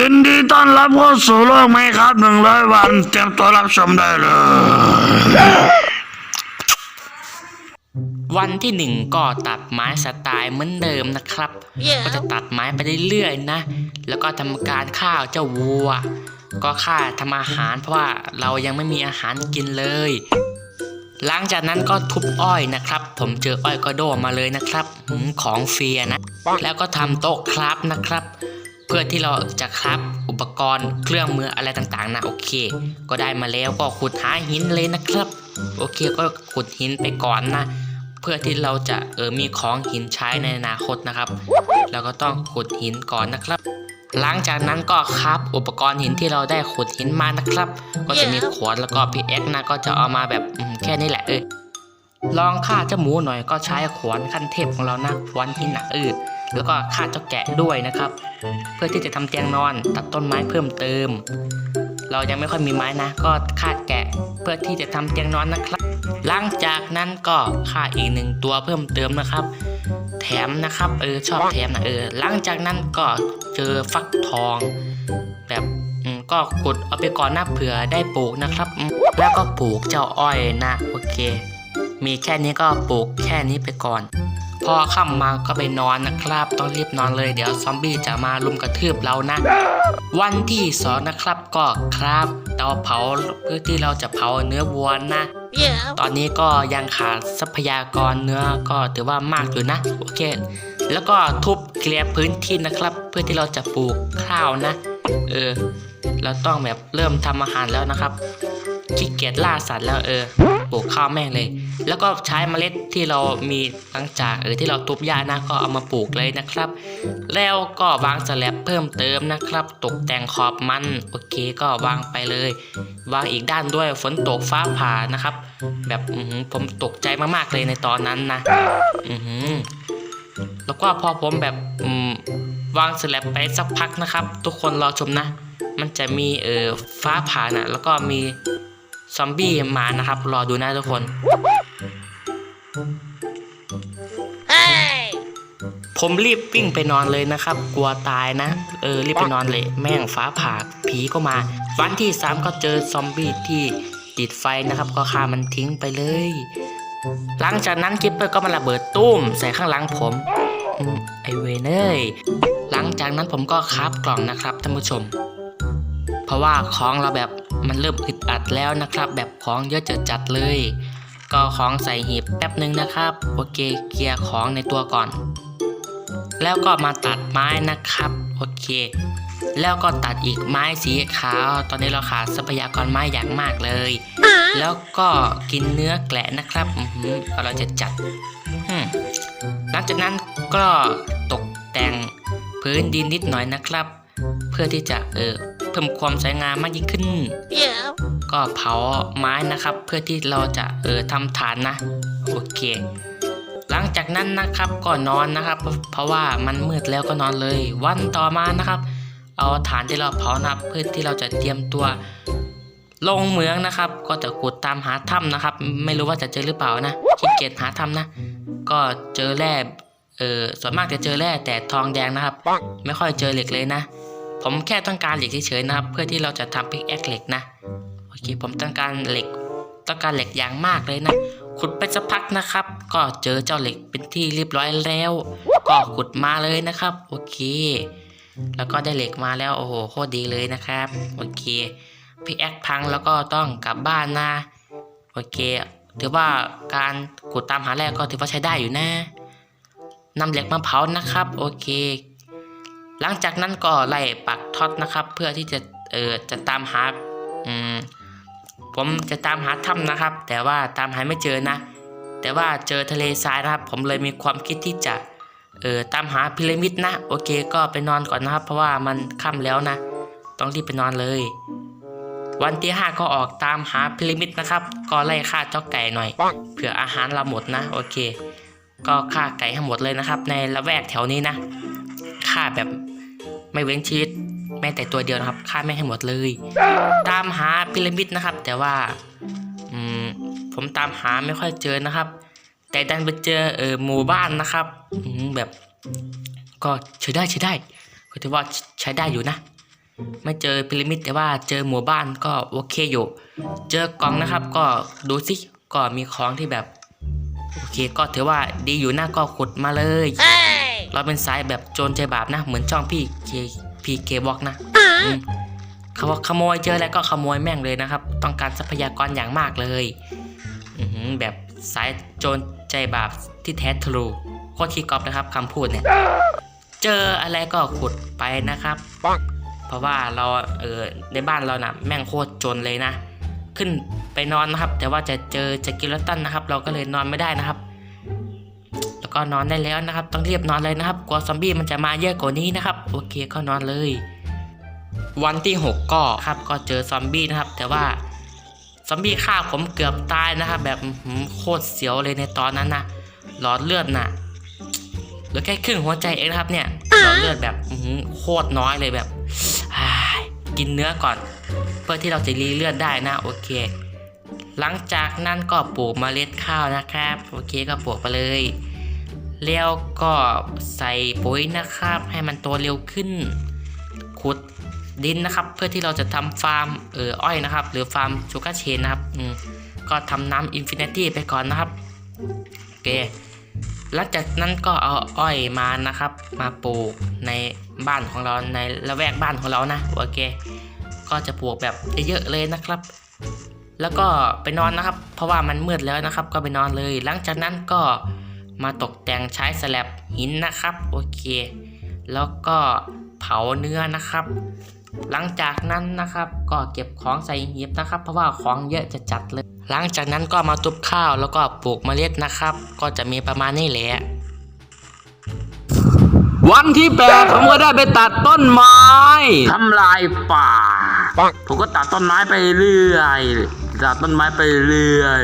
ยินดีต้อนรับเข้าสู่โลกไหมครับหนึ่งร้อยวัน เตรียมตัวรับชมได้เลย วันที่หนึ่งก็ตัดไม้สไตล์เหมือนเดิมนะครับก็จะตัดไม้ไปเรื่อยๆนะ แล้วก็ทำการฆ่าเจ้าวัว ก็ฆ่าทำอาหารเพราะว่าเรายังไม่มีอาหารกินเลย หลังจากนั้นก็ทุบอ้อยนะครับ ผมเจออ้อยก็โดมาเลยนะครับหืมของเฟียนะ แล้วก็ทำโต๊ะคราฟนะครับ เพื่อที่เราจะคราฟอุปกรณ์เครื่องมืออะไรต่างๆนะโอเค ก็ได้มาแล้วก็ขุดหาหินเลยนะครับ โอเคก็ขุดหินไปก่อนนะเพื่อที่เราจะเออมีของหินใช้ในอนาคตนะครับเราก็ต้องขุดหินก่อนนะครับ หลังจากนั้นก็ครับอุปกรณ์หินที่เราได้ขุดหินมานะครับ ก็จะมีขวดแล้วก็พีเอ็กนะก็จะเอามาแบบแค่นี้แหละเออลองฆ่าเจ้าหมูหน่อยก็ใช้ขวานขั้นเทพของเรานะขวานหินนะเออ แล้วก็ฆ่าเจ้าแกะด้วยนะครับ เพื่อที่จะทำเตียงนอนตัดต้นไม้เพิ่มเติม เรายังไม่ค่อยมีไม้นะ ก็ฆ่าแกะเพื่อที่จะทำเตียงนอนนะครับ หลังจากนั้นก็ฆ่าอีกหนึ่งตัวเพิ่มเติมนะครับ แถมนะครับเออชอบแถมนะเออหลังจากนั้นก็เจอฟักทอง แบบก็ขุดเอาไปก่อนหนะเผื่อได้ปลูกนะครับ แล้วก็ปลูกเจ้าอ้อยนะโอเค มีแค่นี้ก็ปลูกแค่นี้ไปก่อน พอค่ำมาก็ไปนอนนะครับ ต้องรีบนอนเลยเดี๋ยวซอมบี้จะมาลุมกระทืบเรานะ วันที่สองนะครับก็ครับเตาเผาเพื่อที่เราจะเผาเนื้อวัวนะ Yeah. ตอนนี้ก็ยังขาดทรัพยากรเนื้อก็ถือว่ามากอยู่นะโอเค แล้วก็ทุบเคลียร์พื้นที่นะครับ เพื่อที่เราจะปลูกข้าวนะ เออเราต้องแบบเริ่มทำอาหารแล้วนะครับ ขี้เกียจล่าสัตว์แล้วเออปลูกข้าวแม่งเลย แล้วก็ใช้เมล็ดที่เรามีหลังจากเออที่เราทุบหญ้านะก็เอามาปลูกเลยนะครับ แล้วก็วางสแลบเพิ่มเติมนะครับ ตกแต่งขอบมันโอเคก็วางไปเลย วางอีกด้านด้วยฝนตกฟ้าผ่านะครับ แบบผมตกใจมากๆเลยในตอนนั้นนะอือหือแล้วก็พอผมแบบวางสแลบไปสักพักนะครับ ทุกคนรอชมนะ มันจะมีเออฟ้าผ่านะแล้วก็มี ซอมบี้มานะครับ รอดูนะทุกคน Hey. ผมรีบวิ่งไปนอนเลยนะครับ กลัวตายนะ เออรีบไปนอนเลย แม่งฟ้าผ่าผีก็มา วันที่สามก็เจอซอมบี้ที่ติดไฟนะครับ ก็ฆ่ามันทิ้งไปเลย หลังจากนั้นกิปเปอร์ก็มาระเบิดตุ้มใส่ข้างหลังผมอืมไอเวนเอ้ยหลังจากนั้นผมก็คราบกล่องนะครับท่านผู้ชม เพราะว่าของเราแบบ มันเริ่มอึดอัดแล้วนะครับ แบบของเยอะจะจัดเลย ก็ของใส่หีบแป๊บหนึ่งนะครับ โอเคเคลียร์ของในตัวก่อน แล้วก็มาตัดไม้นะครับ โอเค แล้วก็ตัดอีกไม้สีขาว ตอนนี้เราขาดทรัพยากรไม้อย่างมากเลย แล้วก็กินเนื้อแกละนะครับอือหือเราจะจัดหลังจากนั้นก็ตกแต่งพื้นดินนิดหน่อยนะครับ เพื่อที่จะเออ เพิ่มความสวยงามมากยิ่งขึ้น Yeah. ก็เผาไม้นะครับ เพื่อที่เราจะเออทำฐานนะ โอเค หลังจากนั้นนะครับก็นอนนะครับเพราะเพราะว่ามันมืดแล้วก็นอนเลย วันต่อมานะครับ เอาฐานที่เราเผานะครับเพื่อที่เราจะเตรียมตัวลงเหมืองนะครับ ก็จะขุดตามหาถ้ำนะครับ ไม่รู้ว่าจะเจอหรือเปล่านะขี้เกียจหาถ้ำนะ ก็เจอแร่เออส่วนมากจะเจอแร่แต่ทองแดงนะครับ ไม่ค่อยเจอเหล็กเลยนะ ผมแค่ต้องการเหล็กเฉยๆนะครับ เพื่อที่เราจะทำพิกแอคเหล็กนะโอเคผมต้องการเหล็ก ต้องการเหล็กอย่างมากเลยนะ ขุดไปสักพักนะครับ ก็เจอเจ้าเหล็กเป็นที่เรียบร้อยแล้ว ก็ขุดมาเลยนะครับ โอเค แล้วก็ได้เหล็กมาแล้วโอ้โหโคตรดีเลยนะครับโอเคพิกแอคพังแล้วก็ต้องกลับบ้านนะโอเคถือว่าการขุดตามหาแร่ก็ถือว่าใช้ได้อยู่นะนำเหล็กมาเผานะครับ โอเค หลังจากนั้นก็ไล่ปักท็อตนะครับ เพื่อที่จะเออจะตามหาอืมผมจะตามหาถ้ำนะครับ แต่ว่าตามหาไม่เจอนะ แต่ว่าเจอทะเลทรายนะครับ ผมเลยมีความคิดที่จะเออตามหาพีระมิดนะ โอเค ก็ไปนอนก่อนนะครับ เพราะว่ามันค่ำแล้วนะ ต้องรีบไปนอนเลย วันที่ห้าก็ออกตามหาพีระมิดนะครับ ก็ไล่ฆ่าเจ้าไก่หน่อยเผื่ออาหารเราหมดนะ โอเค ก็ฆ่าไก่ให้หมดเลยนะครับ ในละแวกแถวนี้นะฆ่าแบบ ไม่เว้นชีวิตแม้แต่ตัวเดียวนะครับฆ่าไม่ให้หมดเลย ตามหาพีระมิดนะครับ แต่ว่าอืมผมตามหาไม่ค่อยเจอนะครับ แต่ดันไปเจอเออหมู่บ้านนะครับอืแบบ ก็ใช้ได้ใช้ได้ก็ถือว่าใช้ได้อยู่นะ ไม่เจอพีระมิดแต่ว่าเจอหมู่บ้านก็โอเคอยู่ เจอกล่องนะครับ ก็ดูสิก็มีของที่แบบ โอเคก็ถือว่าดีอยู่นะก็ขุดมาเลย Hey! เราเป็นสายแบบโจรใจบาปนะ เหมือนช่องพี่เคพีเคบอกนะอืมเขาบอกขโมยเจออะไรก็ขโมยแม่งเลยนะครับ ต้องการทรัพยากรอย่างมากเลยอือหือแบบสายโจรใจบาปที่แท้ทรูโคตรขี้กอบนะครับคำพูดเนี่ย เจออะไรก็ขุดไปนะครับ Bonk. เพราะว่าเราเออในบ้านเรานะ่ะแม่งโคตรจนเลยนะ ขึ้นไปนอนนะครับ แต่ว่าจะเจอจะกิลตันนะครับ เราก็เลยนอนไม่ได้นะครับแล้ว ก็นอนได้แล้วนะครับ ต้องรีบนอนเลยนะครับ กลัวซอมบี้มันจะมาเยอะกว่านี้นะครับ โอเคก็นอนเลย วันที่ 6 ก็ครับก็เจอซอมบี้นะครับ แต่ว่าซอมบี้ฆ่าผมเกือบตายนะครับ แบบอื้อหือโคตรเสียวเลยในตอนนั้นนะหลอดเลือดน่ะเหลือแค่ครึ่งหัวใจเองนะครับเนี่ยหลอดเลือดแบบอื้อหือโคตรน้อยเลยแบบอ่ากินเนื้อก่อน เพื่อที่เราจะรีเลือดได้นะ โอเค หลังจากนั้นก็ปลูกเมล็ดข้าวนะครับ โอเคก็ปลูกไปเลย แล้วก็ใส่ปุ๋ยนะครับ ให้มันโตเร็วขึ้น ขุดดินนะครับ เพื่อที่เราจะทำฟาร์มเอออ้อยนะครับ หรือฟาร์มชูการ์เชนนะครับก็ทำน้ำอินฟินิตี้ไปก่อนนะครับโอเคหลังจากนั้นก็เอาอ้อยมานะครับ มาปลูกในบ้านของเราในละแวกบ้านของเรานะโอเค ก็จะปลูกแบบเยอะๆเลยนะครับ แล้วก็ไปนอนนะครับ เพราะว่ามันมืดแล้วนะครับ ก็ไปนอนเลย หลังจากนั้นก็ มาตกแต่งใช้สแลับหินนะครับโอเค แล้วก็เผาเนื้อนะครับ หลังจากนั้นนะครับก็เก็บของใส่หีบนะครับ เพราะว่าของเยอะจะจัดเลย หลังจากนั้นก็มาตุบข้าวแล้วก็ปลูกเมล็ดนะครับ ก็จะมีประมาณนี้แหละวันที่แปดผมก็ได้ไปตัดต้นไม้ทำลายป่า Bonk. ผมก็ตัดต้นไม้ไปเรื่อยตัดต้นไม้ไปเรื่อย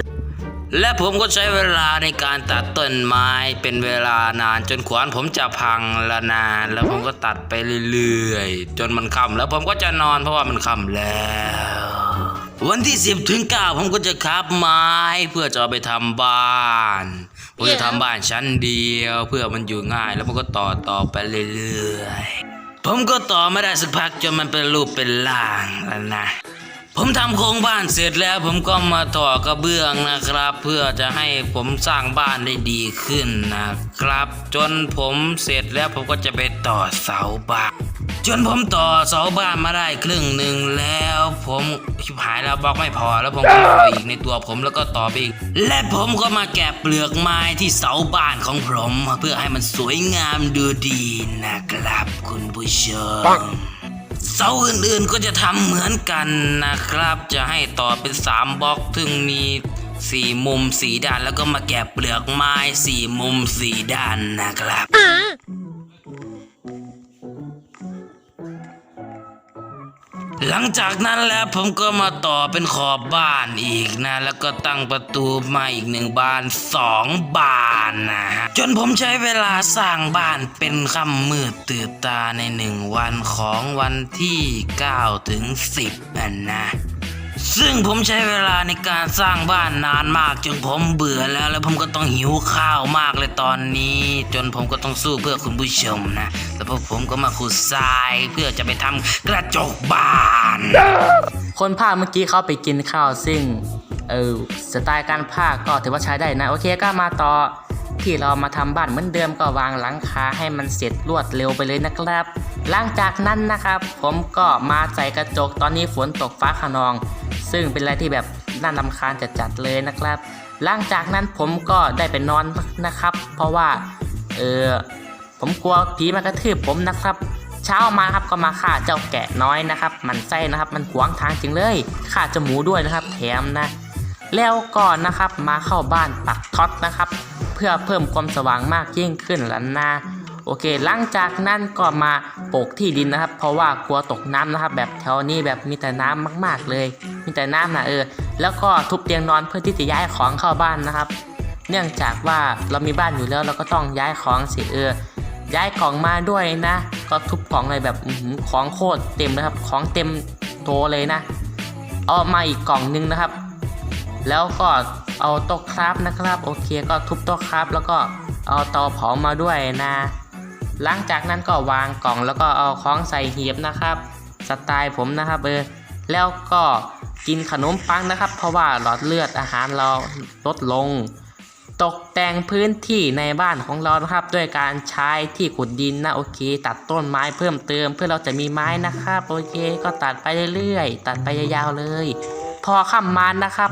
และผมก็ใช้เวลาในการตัดต้นไม้เป็นเวลานานจนขวานผมจะพังละนาน แล้วผมก็ตัดไปเรื่อยๆ จนมันค่ำแล้วผมก็จะนอนเพราะว่ามันค่ำแล้ว วันที่สิบถึงเก้าผมก็จะคับไม้ เพื่อจะเอาไปทำบ้านผมจะทำบ้านชั้นเดียว เพื่อมันอยู่ง่าย แล้วมันก็ต่อต่อไปเรื่อยๆผมก็ต่อไม่ได้สักพักจนมันเป็นรูปเป็นร่างแล้วนะ ผมทำโครงบ้านเสร็จแล้วผมก็มาต่อกระเบื้องนะครับ เพื่อจะให้ผมสร้างบ้านได้ดีขึ้นนะครับ จนผมเสร็จแล้วผมก็จะไปต่อเสาบ้านจนผมต่อเสาบ้านมาได้ครึ่งหนึ่งแล้ว ผมชิบหายแล้วบล็อกไม่พอแล้วผมก็ต่ออีกในตัวผมแล้วก็ต่อไปอีกและผมก็มาแกะเปลือกไม้ที่เสาบ้านของผม เพื่อให้มันสวยงามดูดีนะครับ คุณผู้ชม เสาอื่นๆก็จะทำเหมือนกันนะครับ จะให้ต่อเป็น 3บล็อกถึงมีสี่มุมสีด้านแล้วก็มาแกะเปลือกไม้สี่มุมสีด้านนะครับ หลังจากนั้นแล้วผมก็มาต่อเป็นขอบบ้านอีกนะ แล้วก็ตั้งประตูมาอีกหนึ่งบานสองบานนะฮะจนผมใช้เวลาสร้างบ้านเป็นค่ำมืดตื่นตาในหนึ่งวันของวันที่9ถึง10นะนะซึ่งผมใช้เวลาในการสร้างบ้านนานมากจนผมเบื่อแล้วแล้วผมก็ต้องหิวข้าวมากเลยตอนนี้ จนผมก็ต้องสู้เพื่อคุณผู้ชมนะ แล้วพวกผมก็มาขุดทรายเพื่อจะไปทำกระจกบ้าน คนภาคเมื่อกี้เขาไปกินข้าวซึ่งเออสไตล์การภาคก็ถือว่าใช้ได้นะ โอเคก็มาต่อที่เรามาทำบ้านเหมือนเดิมก็วางหลังคาให้มันเสร็จรวดเร็วไปเลยนะครับ หลังจากนั้นนะครับ ผมก็มาใส่กระจกตอนนี้ฝนตกฟ้าขนอง ซึ่งเป็นอะไรที่แบบน่ารำคาญจัดๆเลยนะครับ หลังจากนั้นผมก็ได้ไปนอนนะครับ เพราะว่าเออผมกลัวผีมากระทืบผมนะครับ เช้ามาครับก็มาฆ่าเจ้าแกะน้อยนะครับ มันไส้นะครับ มันขวางทางจริงเลยฆ่าเจาหมูด้วยนะครับ แถมนะแล้วก่อนนะครับมาเข้าบ้านปักท็อตนะครับ เพื่อเพิ่มความสว่างมากยิ่งขึ้นแล้วนะโอเค หลังจากนั้นก็มาปลูกที่ดินนะครับ เพราะว่ากลัวตกน้ำนะครับ แบบแถวนี้แบบมีแต่น้ำมากๆเลย มีแต่น้ำนะเออ แล้วก็ทุบเตียงนอนเพื่อที่จะย้ายของเข้าบ้านนะครับ เนื่องจากว่าเรามีบ้านอยู่แล้วเราก็ต้องย้ายของสิเออ ย้ายของมาด้วยนะ ก็ทุบของเลยแบบของโคตรเต็มนะครับ ของเต็มโตเลยนะ เอามาอีกกล่องนึงนะครับ แล้วก็เอาโต๊ะคราฟนะครับ โอเคก็ทุบโต๊ะคราฟแล้วก็เอาเตาเผามาด้วยนะ หลังจากนั้นก็วางกล่องแล้วก็เอาของใส่หีบนะครับสไตล์ผมนะครับเออแล้วก็กินขนมปังนะครับ เพราะว่าหลอดเลือดอาหารเราลดลง ตกแต่งพื้นที่ในบ้านของเรานะครับ ด้วยการใช้ที่ขุดดินนะโอเค ตัดต้นไม้เพิ่มเติม เพื่อเราจะมีไม้นะครับโอเค ก็ตัดไปเรื่อยๆ ตัดไปยาวๆเลย พอค่ำมานะครับ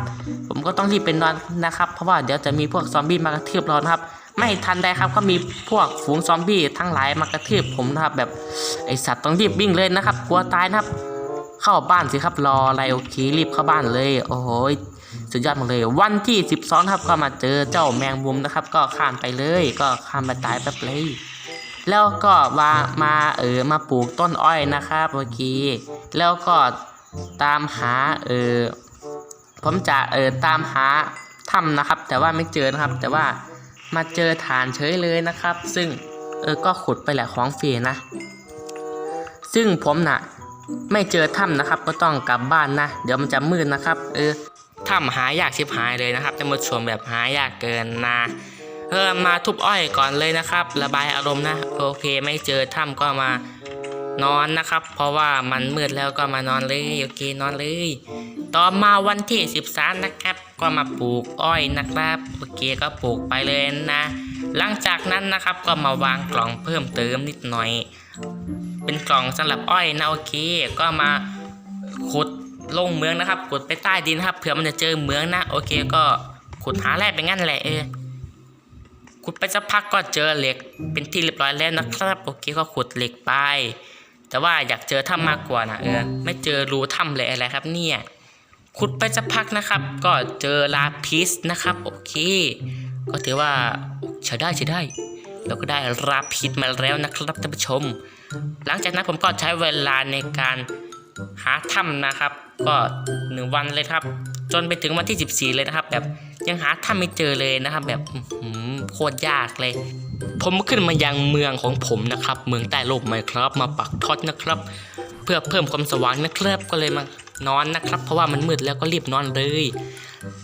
ผมก็ต้องรีบไปนอนนะครับ เพราะว่าเดี๋ยวจะมีพวกซอมบี้มากระทืบเรานะครับ ไม่ทันใดครับก็มีพวกฝูงซอมบี้ทั้งหลายมากระทืบผมนะครับ แบบไอสัตว์ต้องรีบวิ่งเลยนะครับ กลัวตายนะครับ เข้าบ้านสิครับรออะไรโอเครีบเข้าบ้านเลย โอ้โหสุดยอดมากเลย วันที่ 12ครับก็มาเจอเจ้าแมงมุมนะครับ ก็ข้ามไปเลย ก็ข้ามไปตายแป๊บเลยแล้วก็มามาเออมาปลูกต้นอ้อยนะครับโอเคแล้วก็ตามหาเออผมจะเออตามหาถ้ำนะครับ แต่ว่าไม่เจอนะครับ แต่ว่ามาเจอฐานเฉยเลยนะครับ ซึ่งเออก็ขุดไปแหละของฟรีนะ ซึ่งผมน่ะ ไม่เจอถ้ำนะครับ ก็ต้องกลับบ้านนะ เดี๋ยวมันจะมืดนะครับ เออถ้ำหายากชิบหายเลยนะครับท่านผู้ชมแบบหายากเกินนะเออมาทุบอ้อยก่อนเลยนะครับ ระบายอารมณ์นะ โอเคไม่เจอถ้ำก็มานอนนะครับ เพราะว่ามันมืดแล้วก็มานอนเลยโอเคนอนเลย ต่อมาวันที่13นะครับ ก็มาปลูกอ้อยนะครับโอเคก็ปลูกไปเลยนะ หลังจากนั้นนะครับก็มาวางกล่องเพิ่มเติมนิดหน่อย เป็นกล่องสำหรับอ้อยนะโอเค ก็มาขุดลงเมืองนะครับ ขุดไปใต้ดินครับเผื่อมันจะเจอเมืองนะ โอเคก็ขุดหาแร่ไปงั้นแหละเออขุดไปสักพักก็เจอเหล็กเป็นที่เรียบร้อยแล้วนะครับโอเคก็ขุดเหล็กไป แต่ว่าอยากเจอถ้ำมากกว่านะเออไม่เจอรูถ้ำเลยอะไรครับเนี่ยขุดไปสักพักนะครับ ก็เจอลาพิสนะครับ โอเค ก็ถือว่าใช้ได้ใช้ได้ แล้วก็ได้ราพิษมาแล้วนะครับท่านผู้ชม หลังจากนั้นผมก็ใช้เวลาในการหาถ้ำนะครับ ก็หนึ่งวันเลยครับ จนไปถึงวันที่ 14 เลยนะครับ แบบยังหาถ้ำไม่เจอเลยนะครับ แบบโคตรยากเลย ผมขึ้นมายังเมืองของผมนะครับ เมืองใต้โลกไหมครับ มาปักทอดนะครับ เพื่อเพิ่มความสว่างนะครับก็เลยมานอนนะครับ เพราะว่ามันมืดแล้วก็รีบนอนเลย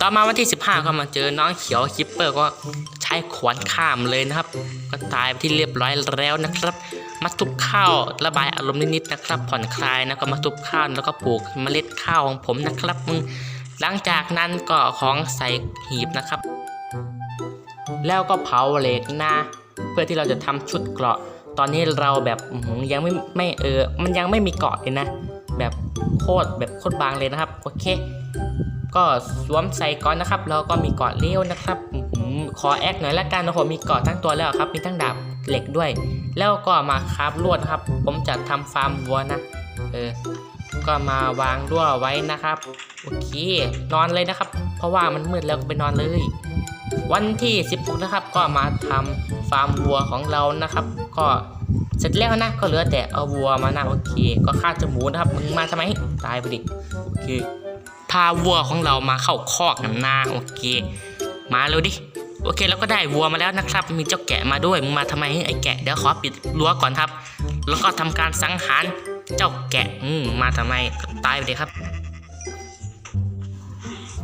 ต่อมาวันที่ 15 ก็มาเจอน้องเขียวคิปเปอร์ก็ ช้ขวานข้ามเลยนะครับ ก็ตายไปที่เรียบร้อยแล้วนะครับ มาทุบข้าวระบายอารมณ์นิดๆนะครับ ผ่อนคลายนะก็มาทุบข้าวแล้วก็ปลูกเมล็ดข้าวของผมนะครับมึงหลังจากนั้นก็ของใส่หีบนะครับ แล้วก็เผาเหล็กนะ เพื่อที่เราจะทำชุดเกราะ ตอนนี้เราแบบยังไม่ไม่เออ มันยังไม่มีเกราะเลยนะ แบบโคตรแบบโคตรบางเลยนะครับโอเค ก็สวมใส่ก่อนนะครับ แล้วก็มีเกราะเลี้ยวนะครับ ขอแอคหน่อยละกันนะผมมีเกาะทั้งตัวแล้วครับ มีทั้งดาบเหล็กด้วย แล้วก็มาคราบลวดครับ ผมจะทำฟาร์มวัวนะ เออ ก็มาวางรั่วไว้นะครับ โอเค นอนเลยนะครับ เพราะว่ามันมืดแล้วก็ไปนอนเลย วันที่ 16 นะครับ ก็มาทำฟาร์มวัวของเรานะครับ ก็เสร็จแล้วนะก็เหลือแต่เอาวัวมานะโอเค ก็ฆ่าจมูกนะครับมึงมาทำไมตายไปดิโอเคพาวัวของเรามาเข้าคอกกันนาโอเค มาเร็วดิ โอเคแล้วก็ได้วัวมาแล้วนะครับ มีเจ้าแกะมาด้วยมึงมาทำไมไอ้แกะเดี๋ยวขอปิดรั้วก่อนครับ แล้วก็ทำการสังหารเจ้าแกะอืมมาทำไมตายไปเลยครับ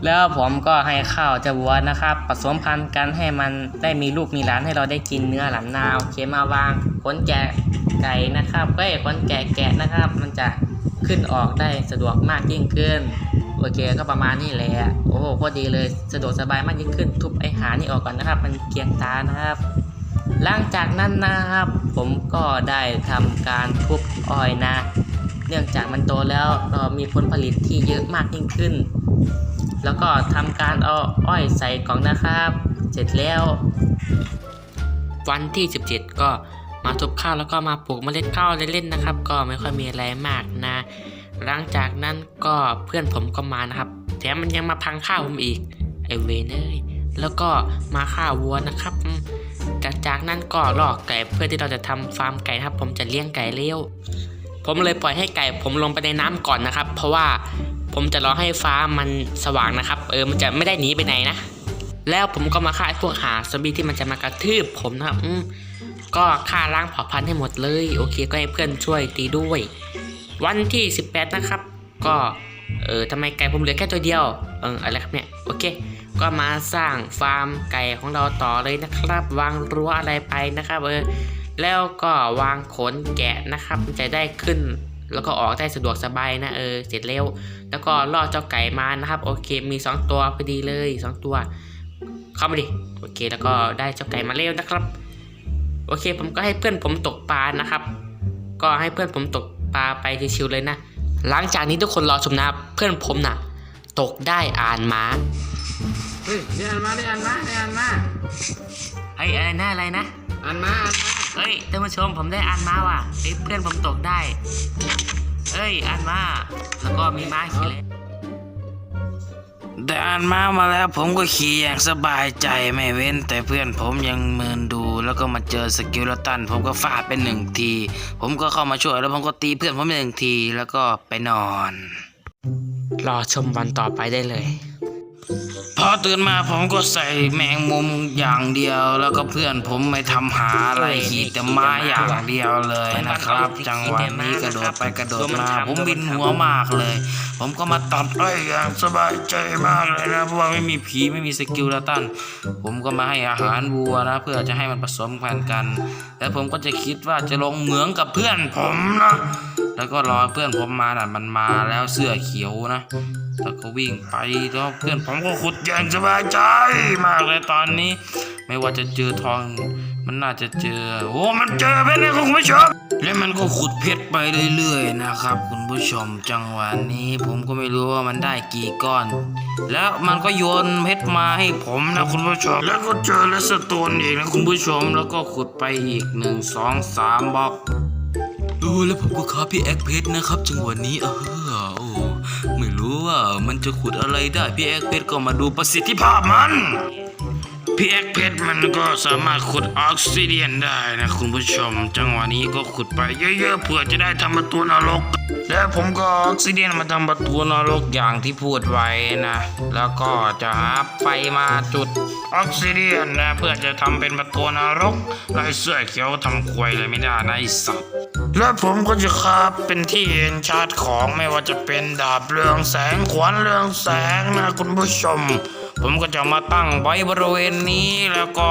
แล้วผมก็ให้ข้าวเจ้าวัวนะครับผสมพันธุ์กันให้มันได้มีลูกมีหลานให้เราได้กินเนื้อหลานนาโอเคมาวางขนแกะไก่นะครับเอ้ขนแกะแกะนะครับ มันจะขึ้นออกได้สะดวกมากยิ่งขึ้น โอเคก็ประมาณนี้แหละโอ้โหพอดีเลยสะดวกสบายมากยิ่งขึ้นทุบไอหานี่ออกก่อนนะครับ มันเกียงตานะครับ หลังจากนั้นนะครับ ผมก็ได้ทำการทุบอ้อยนะ เนื่องจากมันโตแล้วเรามีผลผลิตที่เยอะมากยิ่งขึ้น แล้วก็ทำการเอาอ้อยใส่กล่องนะครับ เสร็จแล้ว วันที่ 17 ก็มาทุบข้าวแล้วก็มาปลูกเมล็ดข้าวเล่นๆนะครับ ก็ไม่ค่อยมีอะไรมากนะ หลังจากนั้นก็เพื่อนผมก็มานะครับ แถมมันยังมาพังข้าวผมอีกไอเวนเอ้ยแล้วก็มาฆ่าวัวนะครับ จากจากนั้นก็ล่อกไก่เพื่อที่เราจะทำฟาร์มไก่ครับ ผมจะเลี้ยงไก่เลี้ยว ผมเลยปล่อยให้ไก่ ผมลงไปในน้ำก่อนนะครับ เพราะว่าผมจะรอให้ฟ้ามันสว่างนะครับ เออมันจะไม่ได้หนีไปไหนนะ แล้วผมก็มาฆ่าพวกหาซอมบี้ที่มันจะมากระทืบผมนะครับก็ฆ่าล้างเผ่าพันธุ์ให้หมดเลย โอเคก็ให้เพื่อนช่วยตีด้วย วันที่ 18 นะครับ ก็เออทำไมไก่ผมเหลือแค่ตัวเดียว เอออะไรครับเนี่ยโอเค ก็มาสร้างฟาร์มไก่ของเราต่อเลยนะครับ วางรั้วอะไรไปนะครับเออแล้วก็วางขนแกะนะครับจะได้ขึ้น แล้วก็ออกได้สะดวกสบายนะเออเสร็จแล้วแล้วก็ล่อเจ้าไก่มานะครับ โอเคมีสองตัวพอดีเลยสองตัว เข้ามาดิโอเค แล้วก็ได้เจ้าไก่มาเร็วนะครับ โอเคผมก็ให้เพื่อนผมตกปลานะครับ ก็ให้เพื่อนผมตก ปลาไปชิวๆเลยนะ หลังจากนี้ทุกคนรอชมนะครับเพื่อนผมน่ะ ตกได้อ่านม้าเฮ้ยนี่อ่านมานี่อ่านมานี่อ่านมาเฮ้ยอะไรนะอะไรนะอ่านมาอ่านมาเฮ้ยท่านผู้ชมผมได้อ่านม้าว่ะเฮ้ยเพื่อนผมตกได้เฮ้ยอ่านม้าแล้วก็มีม้าขี่เลย แต่อ่านมามาแล้วผมก็ขี่อย่างสบายใจไม่เว้น แต่เพื่อนผมยังเมินดู แล้วก็มาเจอสกิลตัน ผมก็ฟาดเป็นหนึ่งที ผมก็เข้ามาช่วยแล้วผมก็ตีเพื่อนผมไปหนึ่งทีแล้วก็ไปนอน รอชมวันต่อไปได้เลย พอตื่นมาผมก็ใส่แมงมุมอย่างเดียว แล้วก็เพื่อนผมไม่ทำหาอะไรขี่แต่ไม้อย่างเดียวเลยนะครับ จังหวะนี้กระโดดไปกระโดดมา ผมบินหัวมากเลย ผมก็มาตัดอ้อยอย่างสบายใจมากเลยนะเพราะว่าไม่มีผีไม่มีสกิลแล้วตันผมก็มาให้อาหารวัวนะเพื่อจะให้มันผสมพันธุ์กัน แล้วผมก็จะคิดว่าจะลงเหมืองกับเพื่อนผมนะ แล้วก็รอเพื่อนผมมาน่ะมันมาแล้วเสื้อเขียวนะ แล้วก็วิ่งไปแล้วเพื่อนผมก็ขุดอย่างสบายใจมากเลยตอนนี้ ไม่ว่าจะเจอทอง มันน่าจะเจอ โอ้ มันเจอเพชรเลยคุณผู้ชม แล้วมันก็ขุดเพชรไปเรื่อยๆนะครับ คุณผู้ชมจังหวะนี้ผมก็ไม่รู้ว่ามันได้กี่ก้อน แล้วมันก็โยนเพชรมาให้ผมนะคุณผู้ชม แล้วก็เจอเลสโตนอีกนะคุณผู้ชม แล้วก็ขุดไปอีกหนึ่งสองสามบล็อก โอ้แล้วผมก็ค้าพี่แอคเพชรนะครับ จังหวะนี้เออโอ้ไม่รู้ว่ามันจะขุดอะไรได้พี่แอคเพชรก็มาดูประสิทธิภาพมันพี่แอคเพชรมันก็สามารถขุดออกซิเดียนได้นะคุณผู้ชม จังหวะนี้ก็ขุดไปเยอะๆเพื่อจะได้ทำประตูนรก แล้วผมก็ออกซิเดียนมาทำประตูนรกอย่างที่พูดไว้นะ แล้วก็จะหาไฟมาจุดออกซิเดียนนะเพื่อจะทำเป็นประตูนรกไล่เสื้อเขียวทำควยเลยไม่ได้นะไอสัตว์ และผมก็จะคาบเป็นที่เอ็นชาร์จของไม่ว่าจะเป็นดาบเรืองแสงขวานเรืองแสงนะคุณผู้ชม ผมก็จะมาตั้งไว้บริเวณนี้แล้วก็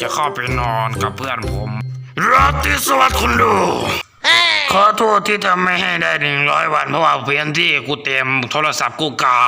จะเข้าไปนอนกับเพื่อนผมราตรีสวัสดิ์คุณดูขอโทษที่ทำไม่ให้ได้หนึ่งร้อยวันเพราะว่าเพียนที่กูเต็มโทรศัพท์กูกา